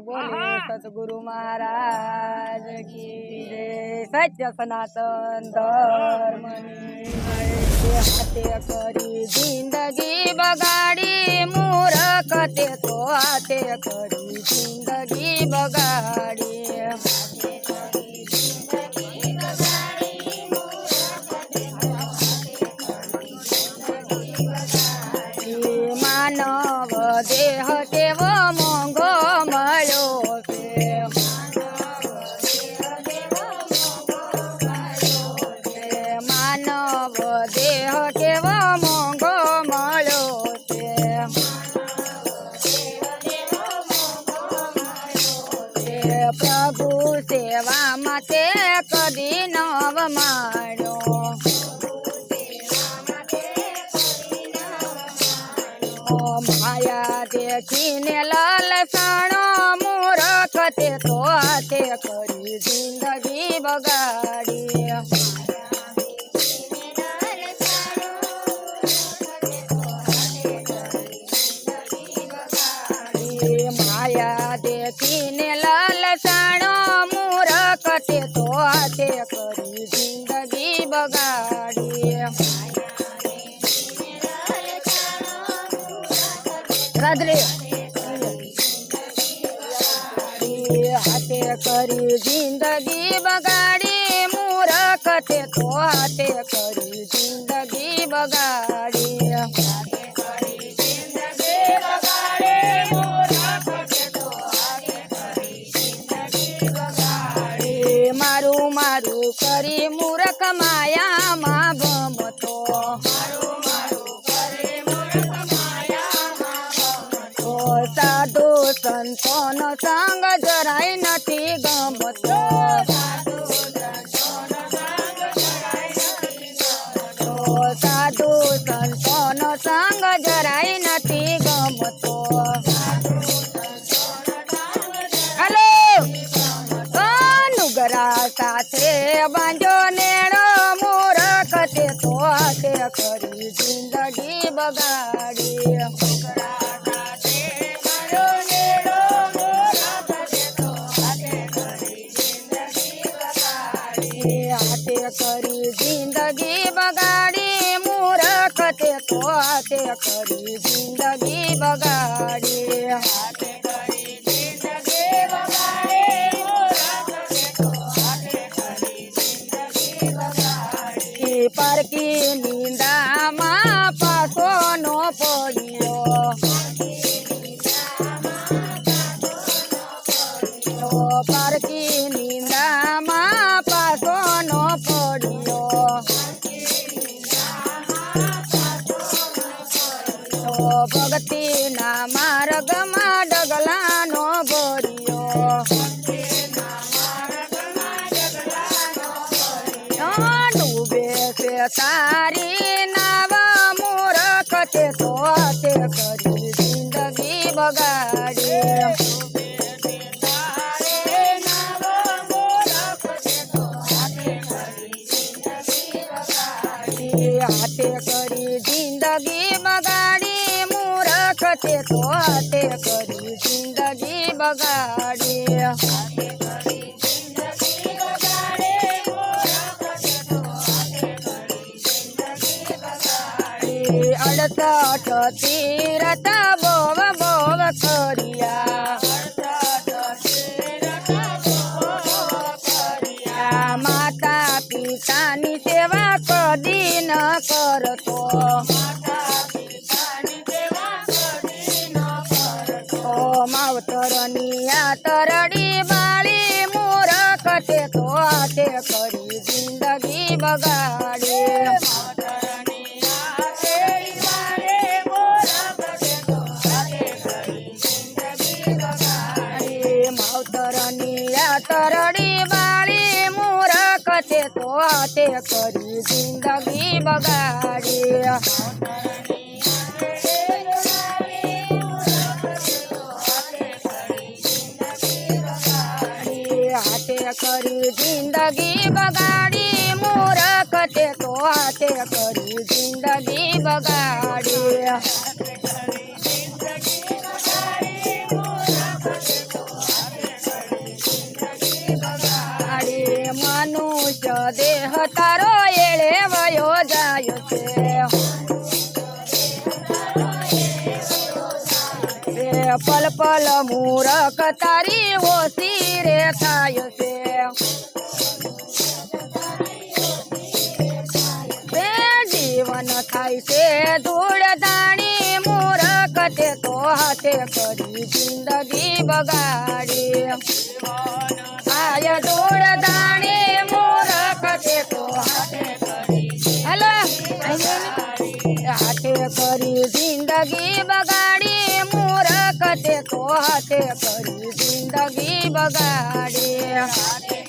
બોલે સતગુરુ મહારાજ કી જય. સત્ય સનાતન ધર્મની. હાથે કરી જિંદગી બગાડી મૂરખ તે તો હાથે કરી જિંદગી બગાડી. ઓ માયા દેખીને લાલસણો મૂરખ તે તો હાથે કરી જિંદગી બગાડી. રાધરે હાથે કરી જિંદગી બગાડી મૂરખ તે તો હાથે કરી જિંદગી બગાડી. સંતોનો સંગ જરાય નથી ગમતો ઓ સાધુ સંતોનો સંગ જરાય નથી ગમતો હલો નુગરા સાથે બાંધો નેણો મૂરખ તે તો હાથે કરી જિંદગી બગાડી હાથે કરી જિંદગી બગાડી પરકી નિંદામાં પાસો નો પડ્યો. ઓ તારી નાવા મૂરખ તે તો તે કરી જિંદગી બગાડી. હાથે કરી જિંદગી બગાડી મૂરખ તે તો તે કરી જિંદગી બગાડી. અડસઠ તીરથ બોવ બોવ કર્યા. માતા પિતાની સેવા કદી ન કરતો. માવતરની આ તરડી બાળી મૂરખ તે તો હાથે કરી જિંદગી બગાડી. वाटे करी जिंदगी बगाड़िया हाटे करी जिंदगी बगाड़ी પલ મૂરખ તારી ઓછી રે થાય છે બે જીવન થાય છે ધૂળ દાણી મૂરખ તે તો હાથે કરી જિંદગી બગાડી આય ધૂળ દાણી મૂરખ તે તો હાથે કરી હલો હાથે કરી જિંદગી બગાડી મૂરખ તે તો હાથે કરી જિંદગી બગાડી.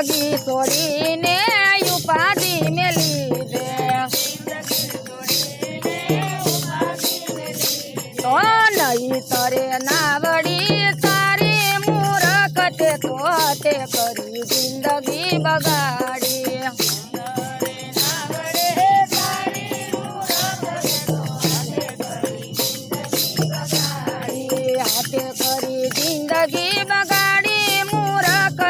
જિંદગી છોડીને ઉપાધિ મેલી દે તો નહીં તરે નાવડી તારી મૂરખ તે તો તે કરી જિંદગી બગાડી.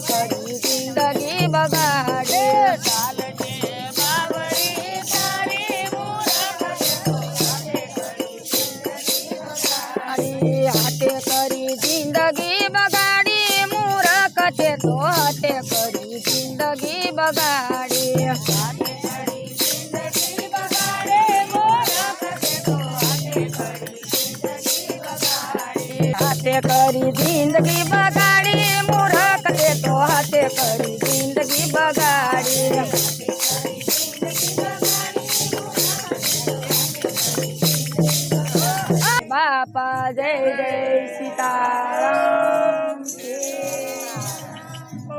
पड़ी ज़िंदगी बगाड़े साल हाथे करी ज़िंदगी बगाड़ी मूरा कटे तो हाथे करी ज़िंदगी बगाड़ी हाथे करी ज़िंदगी बगा ಕಡೆ